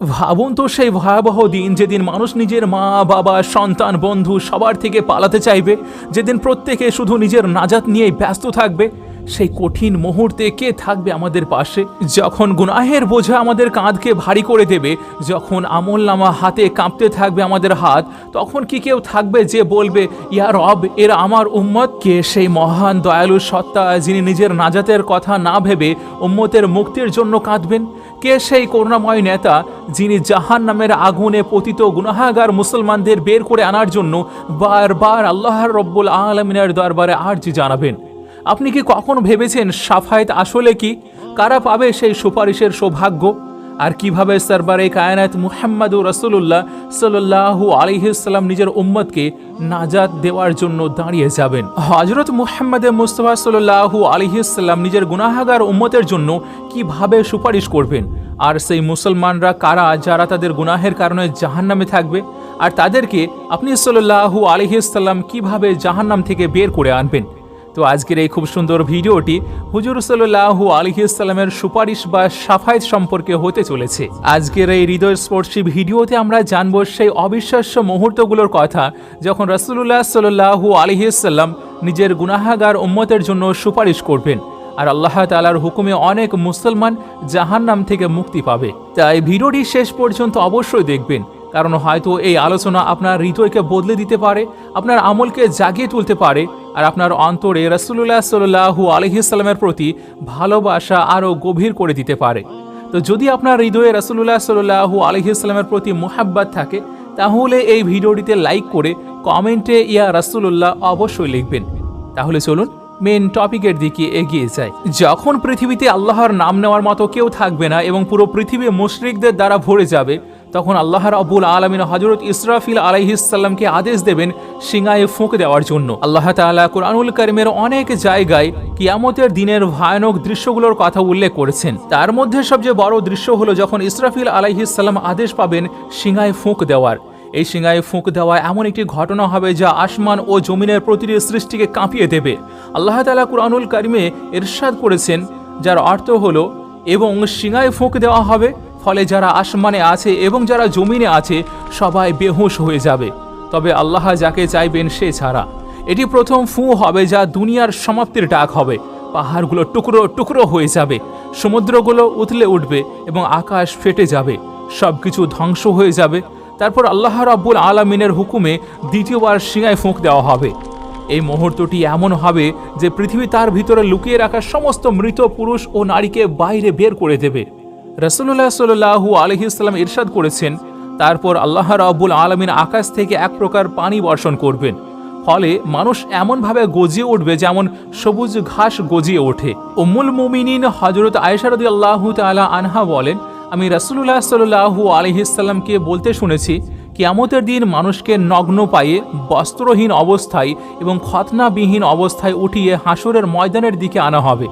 ভাবুন তো সেই ভয়াবহ দিন যেদিন মানুষ নিজের মা, বাবা, সন্তান, বন্ধু সবার থেকে পালাতে চাইবে, যেদিন প্রত্যেকে শুধু নিজের নাজাত নিয়েই ব্যস্ত থাকবে, সেই কঠিন মুহূর্তে কে থাকবে আমাদের পাশে? যখন গুনাহের বোঝা আমাদের কাঁধকে ভারী করে দেবে, যখন আমল নামা হাতে কাঁপতে থাকবে আমাদের হাত, তখন কি কেউ থাকবে যে বলবে, ইয়া রব, এরা আমার উম্মত কে সেই মহান দয়ালু সত্তা যিনি নিজের নাজাতের কথা না ভেবে উম্মতের মুক্তির জন্য কাঁদবেন? কে সেই করুণাময় নেতা যিনি জাহান নামের আগুনে পতিত গুনাহাগার মুসলমানদের বের করে আনার জন্য বারবার আল্লাহ রব্বুল আলমিনের দরবারে আর্জি জানাবেন? আপনি কি কখনো ভেবেছেন সাফায়েত আসলে কি? কারা পাবে সেই সুপারিশের সৌভাগ্য? আর কীভাবে সরবারে কায়নাত মুহাম্মাদুর রসুল্লাহ সাল্লাহু আলিহাল্লাম নিজের উম্মতকে নাজাদ দেওয়ার জন্য দাঁড়িয়ে যাবেন? হজরত মুহাম্মদে মুস্তফা সাল্লাহু আলিহাল্লাম নিজের গুনাহাগার উম্মতের জন্য কীভাবে সুপারিশ করবেন? আর সেই মুসলমানরা কারা যারা তাদের গুনাহের কারণে জাহান্নামে থাকবে? আর তাদেরকে আপনি সাল্লাহু আলিহাল্লাম কীভাবে জাহান্নাম থেকে বের করে আনবেন? তো আজকের এই খুব সুন্দর ভিডিওটি হুজুর সাল্লাহু আলহিসাল্লামের সুপারিশ বা সাফাইত সম্পর্কে হতে চলেছে। আজকের এই হৃদয়স্পর্শী ভিডিওতে আমরা জানব সেই অবিশ্বাস্য মুহূর্তগুলোর কথা যখন রসুল্লাহ সাল্লাহু আলহিসাল্লাম নিজের গুনাহাগার উম্মতের জন্য সুপারিশ করবেন আর আল্লাহ তালার হুকুমে অনেক মুসলমান জাহান্নাম থেকে মুক্তি পাবে। তাই ভিডিওটি শেষ পর্যন্ত অবশ্যই দেখবেন। কারণ হয়তো এই আলোচনা আপনার হৃদয়কে বদলে দিতে পারে, আপনার আমলকে জাগিয়ে তুলতে পারে, আর আপনার অন্তরে রসুল্লাহ সাল্লাহু আলহিসাল্লামের প্রতি ভালোবাসা আরও গভীর করে দিতে পারে। তো যদি আপনার হৃদয়ে রসুল্লাহ সাল্লাহু আলহিসাল্লামের প্রতি মোহাব্বাত থাকে, তাহলে এই ভিডিওটিতে লাইক করে কমেন্টে ইয়া রসুল্লাহ অবশ্যই লিখবেন। তাহলে চলুন মেন টপিকের দিকে এগিয়ে যায় যখন পৃথিবীতে আল্লাহর নাম নেওয়ার মতো কেউ থাকবে না এবং পুরো পৃথিবী মুশরিকদের দ্বারা ভরে যাবে তখন আল্লাহর আবুল আলমিন হজরত ইসরাফিল আলাইহিসাল্লামকে আদেশ দেবেন সিঙ্গায়ে ফুঁক দেওয়ার জন্য। আল্লাহ তালা কোরআনুল করিমের অনেক জায়গায় কিয়ামতের দিনের ভয়ানক দৃশ্যগুলোর কথা উল্লেখ করেছেন। তার মধ্যে সবচেয়ে বড় দৃশ্য হলো যখন ইসরাফিল আলাইহিসাল্লাম আদেশ পাবেন সিঙ্গায় ফুঁক দেওয়ার। এই সিঙ্গায় ফুঁক দেওয়া এমন একটি ঘটনা হবে যা আসমান ও জমিনের প্রতিটি সৃষ্টিকে কাঁপিয়ে দেবে। আল্লাহ তালা কুরআনুল কারিমে এরশাদ করেছেন, যার অর্থ হলো, এবং সিঙ্গায় ফুঁক দেওয়া হবে ফলে যারা আসমানে আছে এবং যারা জমিনে আছে, সবাই বেহুশ হয়ে যাবে। তবে আল্লাহ যাকে চাইবেন, সে ছাড়া। এটি প্রথম ফু হবে যা দুনিয়ার সমাপ্তির ডাক হবে। পাহাড়গুলো টুকরো টুকরো হয়ে যাবে। সমুদ্রগুলো উতলে উঠবে এবং আকাশ ফেটে যাবে। সব কিছু ধ্বংস হয়ে যাবে। তারপর আল্লাহ রাব্বুল আলমিনের হুকুমে দ্বিতীয়বার সিঙায় ফুঁক দেওয়া হবে। এই মুহূর্তটি এমন হবে যে পৃথিবী তার ভিতরে লুকিয়ে রাখা সমস্ত মৃত পুরুষ ও নারীকে বাইরে বের করে দেবে। রসুল্লাহ সাল্লু আলহিসাল্লাম ইরশাদ করেছেন, তারপর আল্লাহ রাব্বুল আলমিন আকাশ থেকে এক প্রকার পানি বর্ষণ করবেন। ফলে মানুষ এমনভাবে গজিয়ে উঠবে যেমন সবুজ ঘাস গজিয়ে ওঠে। উম্মুল মুমিনিন হজরত আয়সারদি আল্লাহ তালা আনহা বলেন, আমি রসুল্লাহ সাল্লু আলহিসাল্লামকে বলতে শুনেছি, কিয়ামতের দিন মানুষকে নগ্ন পায়ে বস্ত্রহীন অবস্থায় এবং খতনাবিহীন অবস্থায় উঠিয়ে হাসুরের ময়দানের দিকে আনা হবে।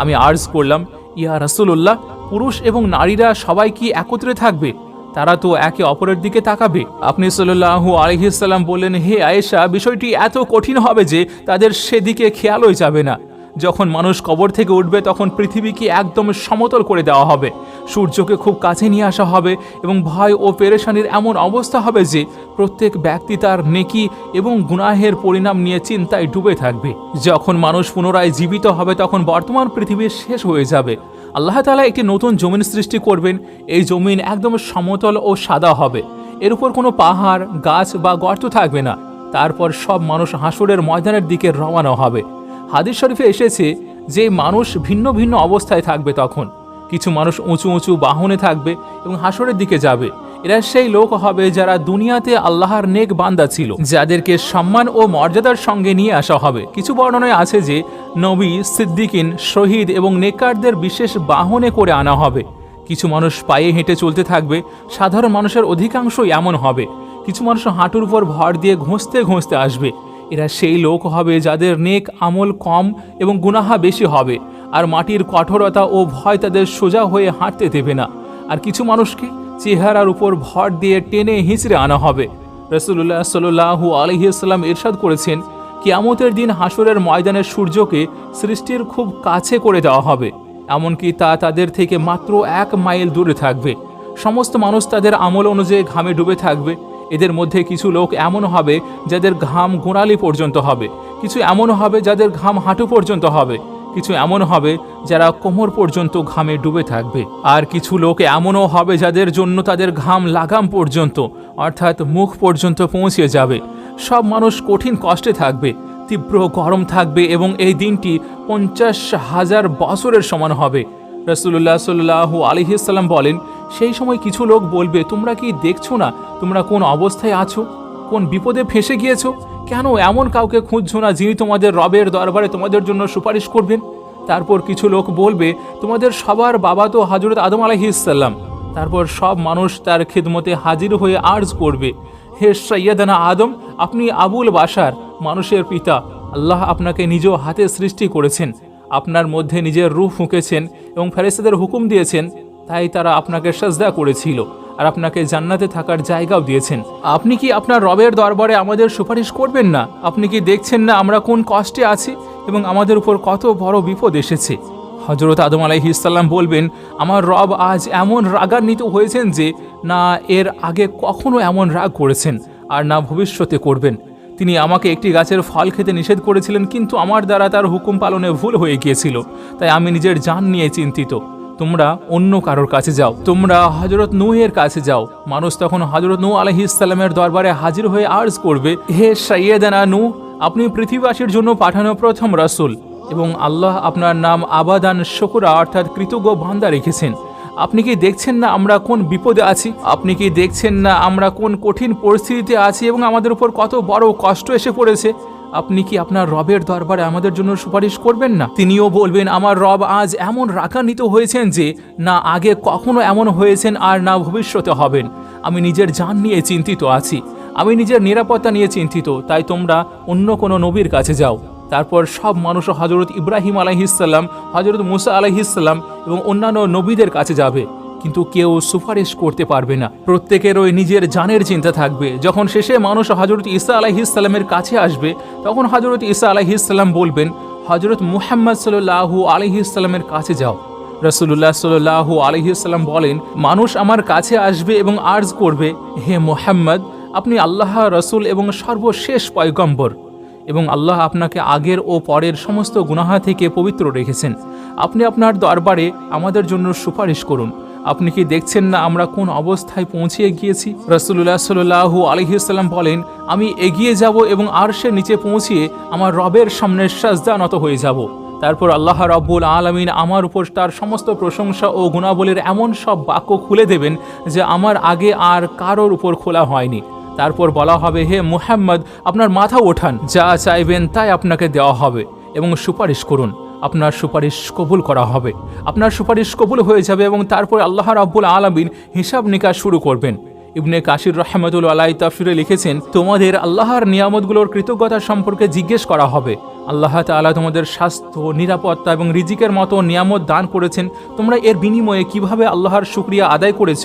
আমি আর্জ করলাম, ইয়া রসুল্লাহ পুরুষ এবং নারীরা সবাই কি একত্রে থাকবে? তারা তো একে অপরের দিকে তাকাবে। আপনি সাল্লাহু আলহিসাল্লাম বললেন, হে আয়েশা, বিষয়টি এত কঠিন হবে যে তাদের সেদিকে খেয়ালই যাবে না। যখন মানুষ কবর থেকে উঠবে, তখন পৃথিবীকে একদম সমতল করে দেওয়া হবে। সূর্যকে খুব কাছে নিয়ে আসা হবে এবং ভয় ও পেরেশানির এমন অবস্থা হবে যে প্রত্যেক ব্যক্তি তার নেকি এবং গুনাহের পরিণাম নিয়ে চিন্তায় ডুবে থাকবে। যখন মানুষ পুনরায় জীবিত হবে, তখন বর্তমান পৃথিবী শেষ হয়ে যাবে। আল্লাহ তালা একটি নতুন জমিন সৃষ্টি করবেন। এই জমিন একদম সমতল ও সাদা হবে। এর উপর কোনো পাহাড়, গাছ বা গর্ত থাকবে না। তারপর সব মানুষ হাসুরের ময়দানের দিকে রওয়ানা হবে। হাদিস শরীফে এসেছে যে মানুষ ভিন্ন ভিন্ন অবস্থায় থাকবে তখন। কিছু মানুষ উঁচু উঁচু বাহনে থাকবে এবং হাসরের দিকে যাবে। এরা সেই লোক হবে যারা দুনিয়াতে আল্লাহর নেক বান্দা ছিল, যাদেরকে সম্মান ও মর্যাদার সঙ্গে নিয়ে আসা হবে। কিছু বর্ণনায় আছে যে, নবী সিদ্দিকিন শহীদ এবং নেকারদের বিশেষ বাহনে করে আনা হবে। কিছু মানুষ পায়ে হেঁটে চলতে থাকবে, সাধারণ মানুষের অধিকাংশই এমন হবে। কিছু মানুষ হাঁটুর উপর ভর দিয়ে ঘষতে ঘষতে আসবে। এরা সেই লোক হবে যাদের নেক আমল কম এবং গুনাহা বেশি হবে, আর মাটির কঠোরতা ও ভয় তাদের সোজা হয়ে হাঁটতে দেবে না। আর কিছু মানুষকে চেহারার উপর ভর দিয়ে টেনে হিঁচড়ে আনা হবে। রসুল্লাহ সাল্লাহু আলহিসাল্লাম ইরশাদ করেছেন, কিয়ামতের দিন হাসুরের ময়দানের সূর্যকে সৃষ্টির খুব কাছে করে দেওয়া হবে। এমনকি তা তাদের থেকে মাত্র এক মাইল দূরে থাকবে। সমস্ত মানুষ তাদের আমল অনুযায়ী ঘামে ডুবে থাকবে। এদের মধ্যে কিছু লোক এমন হবে যাদের ঘাম গোড়ালি পর্যন্ত হবে। কিছু এমন হবে যাদের ঘাম হাঁটু পর্যন্ত হবে। কিছু এমন হবে যারা কোমর পর্যন্ত ঘামে ডুবে থাকবে। আর কিছু লোক এমনও হবে যাদের জন্য তাদের ঘাম লাগাম পর্যন্ত, অর্থাৎ মুখ পর্যন্ত পৌঁছে যাবে। সব মানুষ কঠিন কষ্টে থাকবে, তীব্র গরম থাকবে এবং এই দিনটি পঞ্চাশ হাজার বছরের সমান হবে। রসুল্লাহ সাল্লাহ আলহিসাল্লাম বলেন, সেই সময় কিছু লোক বলবে, তোমরা কি দেখছ না? তোমরা কোন অবস্থায় আছো? কোন বিপদে ফেসে গিয়েছ? কেন এমন কাউকে খুঁজছো না যিনি তোমাদের রবের দরবারে তোমাদের জন্য সুপারিশ করবেন? তারপর কিছু লোক বলবে, তোমাদের সবার বাবা তো হাজরত আদম আলহিসাল্লাম তারপর সব মানুষ তার খিদমতে হাজির হয়ে আর্জ করবে, হে সৈয়দানা আদম, আপনি আবুল বাসার মানুষের পিতা। আল্লাহ আপনাকে নিজ হাতে সৃষ্টি করেছেন। আপনার মধ্যে নিজের রূহ ফুঁকেছেন এবং ফেরেস্তাদের হুকুম দিয়েছেন। তাই তারা আপনাকে সাজদা করেছিল। আর আপনাকে জান্নাতে থাকার জায়গাও দিয়েছেন। আপনি কি আপনার রবের দরবারে আমাদের সুপারিশ করবেন না? আপনি কি দেখছেন না আমরা কোন কষ্টে আছি এবং আমাদের উপর কত বড় বিপদ এসেছে? হজরত আদম আলাইহিসাল্লাম বলবেন, আমার রব আজ এমন রাগান্বিত হয়েছেন যে, না এর আগে কখনো এমন রাগ করেছেন আর না ভবিষ্যতে করবেন। তিনি আমাকে একটি গাছের ফল খেতে নিষেধ করেছিলেন, কিন্তু আমার দ্বারা তার হুকুম পালনে ভুল হয়ে গিয়েছিল। তাই আমি নিজের জান নিয়ে চিন্তিত। তোমরা অন্য কারোর কাছে যাও। তোমরা হজরত নূহের কাছে যাও। মানুষ তখন হজরত নূ আলহিসাল্লামের দরবারে হাজির হয়ে আর্জ করবে, হে সৈয়দানা নূ আপনি পৃথিবীবাসীর জন্য পাঠানো প্রথম রাসূল এবং আল্লাহ আপনার নাম আবাদান শকুরা অর্থাৎ কৃতজ্ঞ ভান্দা রেখেছেন। আপনি কি দেখছেন না আমরা কোন বিপদে আছি? আপনি কি দেখছেন না আমরা কোন কঠিন পরিস্থিতিতে আছি এবং আমাদের উপর কত বড় কষ্ট এসে পড়েছে? আপনি কি আপনার রবের দরবারে আমাদের জন্য সুপারিশ করবেন না? তিনিও বলবেন, আমার রব আজ এমন রাগান্বিত হয়েছেন যে, না আগে কখনো এমন হয়েছেন আর না ভবিষ্যতে হবেন। আমি নিজের যান নিয়ে চিন্তিত আছি। আমি নিজের নিরাপত্তা নিয়ে চিন্তিত। তাই তোমরা অন্য কোনো নবীর কাছে যাও। তারপর সব মানুষ হজরত ইব্রাহিম আলাইহিসাল্লাম হজরত মুসা আলাইহিসাল্লাম এবং অন্যান্য নবীদের কাছে যাবে। কিন্তু কেউ সুপারিশ করতে পারবে না। প্রত্যেকের ওই নিজের জানের চিন্তা থাকবে। যখন শেষে মানুষ হজরত ঈসা আলাইহিসাল্লামের কাছে আসবে, তখন হজরত ঈসা আলাইহিসাল্লাম বলবেন হজরত মুহাম্মদ সাল্লাহু আলহিসাল্লামের কাছে যাও। রসুল্লাহ সাল্লাহু আলহিসাল্লাম বলেন, মানুষ আমার কাছে আসবে এবং আর্জ করবে, হে মোহাম্মদ, আপনি আল্লাহ, রসুল এবং সর্বশেষ পয়গম্বর। এবং আল্লাহ আপনাকে আগের ও পরের সমস্ত গুনাহা থেকে পবিত্র রেখেছেন। আপনি আপনার দরবারে আমাদের জন্য সুপারিশ করুন। আপনি কি দেখছেন না আমরা কোন অবস্থায় পৌঁছিয়ে গিয়েছি? রসুল্লাহ সাল্লাহু আলহিসাল্লাম বলেন, আমি এগিয়ে যাব এবং আর সে নিচে পৌঁছিয়ে আমার রবের সামনে সাজদা নত হয়ে যাব। তারপর আল্লাহ রব্বুল আলমিন আমার উপর তার সমস্ত প্রশংসা ও গুণাবলীর এমন সব বাক্য খুলে দেবেন যে আমার আগে আর কারোর উপর খোলা হয়নি। তারপর বলা হবে, হে মুহাম্মদ, আপনার মাথা ওঠান, যা চাইবেন তাই আপনাকে দেওয়া হবে এবং সুপারিশ করুন। আপনার সুপারিশ কবুল করা হবে। আপনার সুপারিশ কবুল হয়ে যাবে এবং তারপর আল্লাহ রাব্বুল আলমিন হিসাব নিকাশ শুরু করবেন। ইবনে কাশির রহমতুল আলাই তাফসিরে লিখেছেন, তোমাদের আল্লাহর নিয়ামতগুলোর কৃতজ্ঞতা সম্পর্কে জিজ্ঞেস করা হবে। আল্লাহ তাআলা তোমাদের স্বাস্থ্য, নিরাপত্তা এবং রিজিকের মতো নিয়ামত দান করেছেন। তোমরা এর বিনিময়ে কীভাবে আল্লাহর শুক্রিয়া আদায় করেছ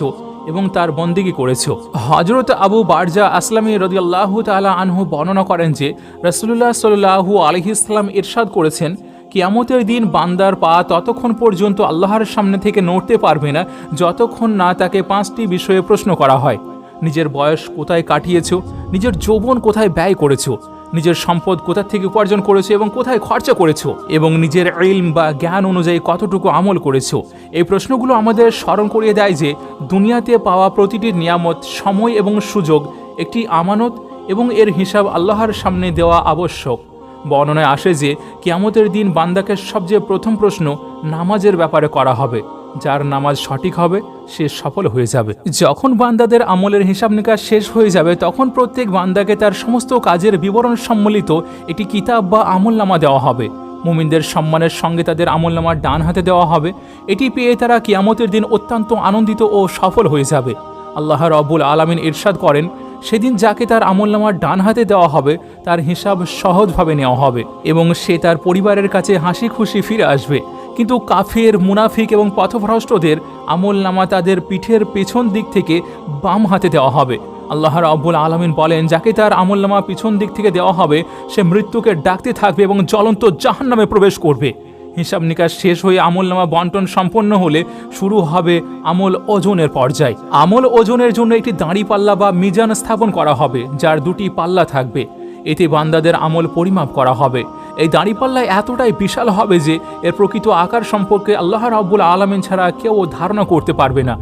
এবং তার বন্দিগি করেছ? হজরত আবু বারজা আসলামী রদিয়াল্লাহ তালা আনহু বর্ণনা করেন যে রসুল্লাহ সাল্লাহু আলহিসাল্লাম ইরশাদ করেছেন কিয়ামতের দিন বান্দার পা ততক্ষণ পর্যন্ত আল্লাহর সামনে থেকে নড়তে পারবে না, যতক্ষণ না তাকে পাঁচটি বিষয়ে প্রশ্ন করা হয়। নিজের বয়স কোথায় কাটিয়েছ? নিজের যৌবন কোথায় ব্যয় করেছ? নিজের সম্পদ কোথা থেকে উপার্জন করেছ এবং কোথায় খরচা করেছ? এবং নিজের ইলম বা জ্ঞান অনুযায়ী কতটুকু আমল করেছ? এই প্রশ্নগুলো আমাদের স্মরণ করিয়ে দেয় যে, দুনিয়াতে পাওয়া প্রতিটি নিয়ামত, সময় এবং সুযোগ একটি আমানত এবং এর হিসাব আল্লাহর সামনে দেওয়া আবশ্যক। বর্ণনায় আসে যে কিয়ামতের দিন বান্দাকে সবচেয়ে প্রথম প্রশ্ন নামাজের ব্যাপারে করা হবে। যার নামাজ সঠিক হবে, সে সফল হয়ে যাবে। যখন বান্দাদের আমলের হিসাব নিকাশ শেষ হয়ে যাবে, তখন প্রত্যেক বান্দাকে তার সমস্ত কাজের বিবরণ সম্মিলিত একটি কিতাব বা আমলনামা দেওয়া হবে। মুমিনদের সম্মানের সঙ্গে তাদের আমলনামার ডান হাতে দেওয়া হবে। এটি পেয়ে তারা কিয়ামতের দিন অত্যন্ত আনন্দিত ও সফল হয়ে যাবে। আল্লাহ রব্বুল আলমিন ইরশাদ করেন সেদিন যাকে তার আমলনামার ডান হাতে দেওয়া হবে, তার হিসাব সহজভাবে নেওয়া হবে এবং সে তার পরিবারের কাছে হাসি খুশি ফিরে আসবে। কিন্তু কাফের, মুনাফিক এবং পথভ্রষ্টদের আমল নামা তাদের পিঠের পেছন দিক থেকে বাম হাতে দেওয়া হবে। আল্লাহ রাব্বুল আলমিন বলেন, যাকে তার আমল নামা পিছন দিক থেকে দেওয়া হবে, সে মৃত্যুকে ডাকতে থাকবে এবং জ্বলন্ত জাহান নামে প্রবেশ করবে। হিসাব নিকাশ শেষ হয়ে আমল নামা বন্টন সম্পন্ন হলে শুরু হবে আমল ওজনের পর্যায়। আমল ওজনের জন্য একটি দাঁড়ি পাল্লা বা মিজান স্থাপন করা হবে, যার দুটি পাল্লা থাকবে। এতে বান্দাদের আমল পরিমাপ করা হবে। এই দাঁড়িপাল্লা এতটাই বিশাল হবে যে এর প্রকৃত আকার সম্পর্কে আল্লাহ রাব্বুল আলমিন ছাড়া কেউ ধারণা করতে পারবে না।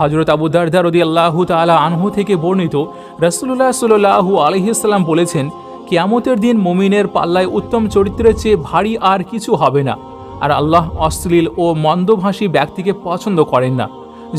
হজরত আবু দারদার রদি আল্লাহ তালা আনহু থেকে বর্ণিত রসুল্লাহ সাল্লাহু আলহিসাল্লাম বলেছেন, কিয়ামতের দিন মুমিনের পাল্লায় উত্তম চরিত্রের চেয়ে ভারী আর কিছু হবে না। আর আল্লাহ অশ্লীল ও মন্দভাষী ব্যক্তিকে পছন্দ করেন না।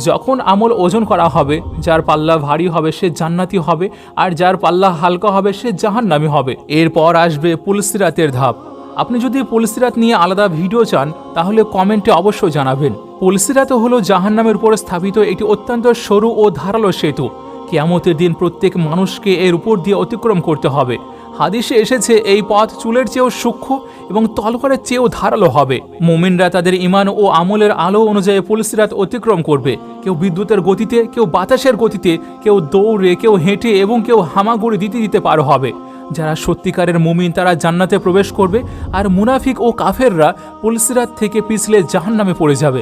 যখন আমল ওজন করা হবে, যার পাল্লা ভারী হবে সে জান্নাতি হবে, আর যার পাল্লা হালকা হবে সে জাহান্নামি হবে। এরপর আসবে পুলসিরাতের ধাপ। আপনি যদি পুলসিরাত নিয়ে আলাদা ভিডিও চান, তাহলে কমেন্টে অবশ্যই জানাবেন। পুলসিরাত হলো জাহান্নামের উপর স্থাপিত একটি অত্যন্ত সরু ও ধারালো সেতু। কেয়ামতের দিন প্রত্যেক মানুষকে এর উপর দিয়ে অতিক্রম করতে হবে। হাদিসে এসেছে, এই পথ চুলের চেয়েও সূক্ষ্ম এবং তলকরের চেয়েও ধারালো হবে। মোমিনরা তাদের ইমান ও আমলের আলো অনুযায়ী পুলিশরাত অতিক্রম করবে। কেউ বিদ্যুতের গতিতে, কেউ বাতাসের গতিতে, কেউ দৌড়ে, কেউ হেঁটে এবং কেউ হামাগুড়ি দিতে দিতে পার হবে। যারা সত্যিকারের মুমিন, তারা জান্নাতে প্রবেশ করবে আর মুনাফিক ও কাফেররা পুলিশরাত থেকে পিছলে জাহান নামে পড়ে যাবে।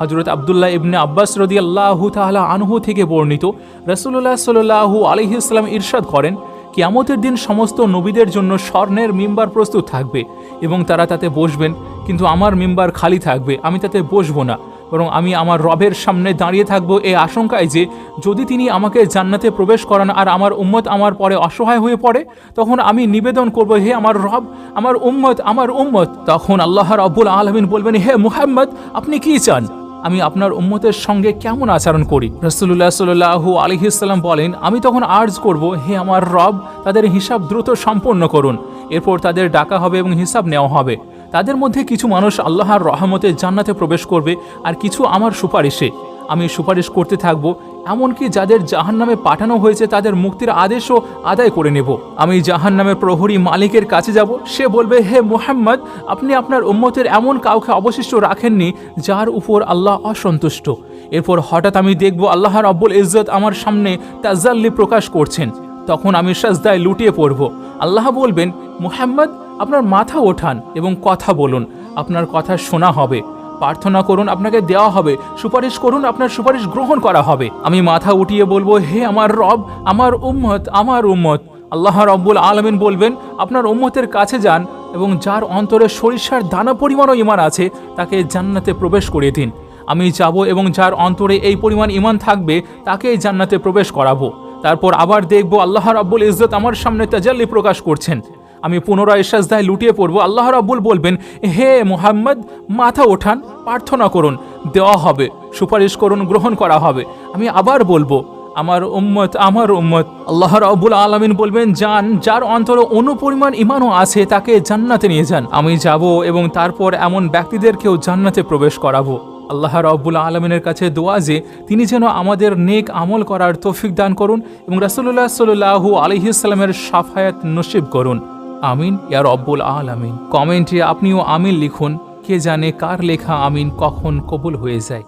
হজরত আবদুল্লাহ ইবনে আব্বাস রদি আল্লাহ তাহলা আনহু থেকে বর্ণিত রসুল্লাহ সাল্লাহু আলহিসাল্লাম ইরশাদ করেন কিয়ামতের দিন সমস্ত নবীদের জন্য স্বর্ণের মিম্বার প্রস্তুত থাকবে এবং তারা তাতে বসবেন, কিন্তু আমার মিম্বার খালি থাকবে, আমি তাতে বসবো না, বরং আমি আমার রবের সামনে দাঁড়িয়ে থাকব এই আশঙ্কায় যে যদি তিনি আমাকে জান্নাতে প্রবেশ করান আর আমার উম্মত আমার পরে অসহায় হয়ে পড়ে, তখন আমি নিবেদন করব, হে আমার রব, আমার উম্মত আমার উম্মত। তখন আল্লাহ রব্বুল আলমিন বলবেন, হে মুহাম্মদ, আপনি কি চান? আমি আপনার উম্মতের সঙ্গে কেমন আচরণ করি? রসুল্লাহ সাল্লাহু আলহিসাল্লাম বলেন, আমি তখন আর্জ করব, হে আমার রব, তাদের হিসাব দ্রুত সম্পন্ন করুন। এরপর তাদের ডাকা হবে এবং হিসাব নেওয়া হবে। তাদের মধ্যে কিছু মানুষ আল্লাহর রহমতে জান্নাতে প্রবেশ করবে, আর কিছু আমার সুপারিশে। আমি সুপারিশ করতে থাকব এমনকি যাদের জাহান নামে পাঠানো হয়েছে তাদের মুক্তির আদেশও আদায় করে নেব। আমি জাহান নামের প্রহরী মালিকের কাছে যাব। সে বলবে, হে মোহাম্মদ, আপনি আপনার উম্মতের এমন কাউকে অবশিষ্ট রাখেননি যার উপর আল্লাহ অসন্তুষ্ট। এরপর হঠাৎ আমি দেখব আল্লাহ রব্বুল ইজ্জত আমার সামনে তাজাল্লি প্রকাশ করছেন। তখন আমি সাজদায় লুটিয়ে পড়ব। আল্লাহ বলবেন, মুহাম্মদ, আপনার মাথা ওঠান এবং কথা বলুন। আপনার কথা শোনা হবে। প্রার্থনা করুন, আপনাকে দেওয়া হবে। সুপারিশ করুন, আপনার সুপারিশ গ্রহণ করা হবে। আমি মাথা উঠিয়ে বলব, হে আমার রব, আমার উম্মত আমার উম্মত। আল্লাহ রব্বুল আলমিন বলবেন, আপনার উম্মতের কাছে যান এবং যার অন্তরে সরিষার দানা পরিমাণও ইমান আছে, তাকে জান্নাতে প্রবেশ করিয়ে দিন। আমি যাব এবং যার অন্তরে এই পরিমাণ ইমান থাকবে, তাকে জান্নাতে প্রবেশ করাবো। তারপর আবার দেখব, আল্লাহ রাব্বুল ইজ্জত আমার সামনে তাজাল্লি প্রকাশ করছেন। আমি পুনরায় সাজদায় লুটিয়ে পড়ব। আল্লাহ রাব্বুল বলবেন, হে মোহাম্মদ, মাথা ওঠান, প্রার্থনা করুন, দেওয়া হবে, সুপারিশ করুন, গ্রহণ করা হবে। আমি আবার বলব, আমার উম্মত আমার উম্মত। আল্লাহ রাব্বুল আলামিন বলবেন, যান, যার অন্তরে অনুপরিমাণ ইমানও আছে, তাকে জান্নাতে নিয়ে যান। আমি যাব এবং তারপর এমন ব্যক্তিদেরকেও জান্নাতে প্রবেশ করাবো। আল্লাহ রব্বুল আলমিনের কাছে দোয়া যে, তিনি যেন আমাদের নেক আমল করার তৌফিক দান করুন এবং রাসুল্লাহ সাল্লাহু আলহিসাল্লামের সাফায়াত নসিব করুন। আমিন এয়ার অব্বুল আল আমিন কমেন্টে আপনিও আমিন লিখুন, কে জানে কার লেখা আমিন কখন কবুল হয়ে যায়।